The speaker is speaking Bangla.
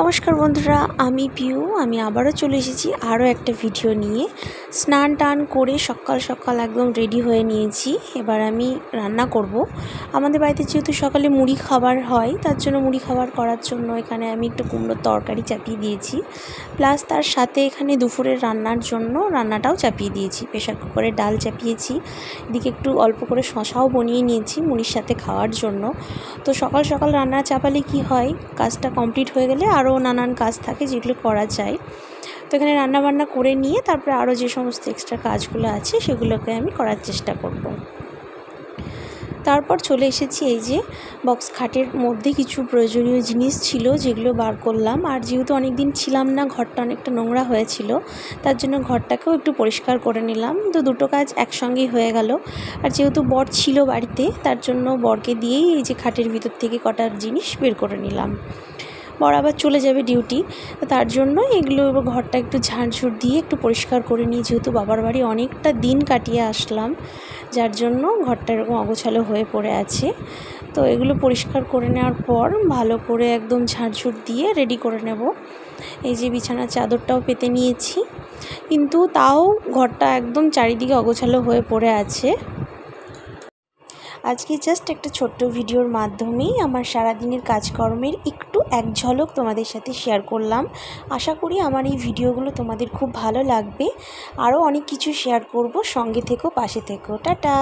নমস্কার বন্ধুরা, আমি পিউ, আমি আবারও চলে এসেছি আরও একটা ভিডিও নিয়ে। স্নান টান করে সকাল সকাল একদম রেডি হয়ে নিয়েছি। এবার আমি রান্না করব। আমাদের বাড়িতে যেহেতু সকালে মুড়ি খাবার হয়, তার জন্য মুড়ি খাবার করার জন্য এখানে আমি একটু কুমড়োর তরকারি চাপিয়ে দিয়েছি। প্লাস তার সাথে এখানে দুপুরের রান্নার জন্য রান্নাটাও চাপিয়ে দিয়েছি। প্রেশার কুকারে ডাল চাপিয়েছি। এদিকে একটু অল্প করে শশাও বনিয়ে নিয়েছি মুড়ির সাথে খাওয়ার জন্য। তো সকাল সকাল রান্না চাপালে কি হয়, কাজটা কমপ্লিট হয়ে গেলে আরও নানান কাজ থাকে যেগুলো করা যায়। তো এখানে রান্নাবান্না করে নিয়ে তারপরে আরও যে সমস্ত এক্সট্রা কাজগুলো আছে সেগুলোকে আমি করার চেষ্টা করব। তারপর চলে এসেছি এই যে বক্স খাটের মধ্যে কিছু প্রয়োজনীয় জিনিস ছিল যেগুলো বার করলাম। আর যেহেতু অনেক দিন ছিলাম না, ঘরটা অনেকটা নোংরা হয়েছিল, তার জন্য ঘরটাকেও একটু পরিষ্কার করে নিলাম। তো দুটো কাজ একসঙ্গেই হয়ে গেল। আর যেহেতু বর ছিল বাড়িতে, তার জন্য বরকে দিয়েই এই যে খাটের ভিতর থেকে কটার জিনিস বের করে নিলাম। বর আবার চলে যাবে ডিউটি। তার জন্য এগুলো ঘরটা একটু ঝাড়ঝুড় দিয়ে একটু পরিষ্কার করে নিই, যেহেতু বাবার বাড়ি অনেকটা দিন কাটিয়ে আসলাম, যার জন্য ঘরটা এরকম অগোছালো হয়ে পড়ে আছে। তো এগুলো পরিষ্কার করে নেওয়ার পর ভালো করে একদম ঝাড়ঝুড় দিয়ে রেডি করে নেব। এই যে বিছানার চাদরটাও পেতে নিয়েছি, কিন্তু তাও ঘরটা একদম চারিদিকে অগোছালো হয়ে পড়ে আছে। আজকে জাস্ট একটা ছোট্ট ভিডিওর মাধ্যমেই আমার সারাদিনের কাজকর্মের একটু এক ঝলক তোমাদের সাথে শেয়ার করলাম। আশা করি আমার এই ভিডিওগুলো তোমাদের খুব ভালো লাগবে। আরও অনেক কিছু শেয়ার করব। সঙ্গে থেকো, পাশে থেকো। টাটা!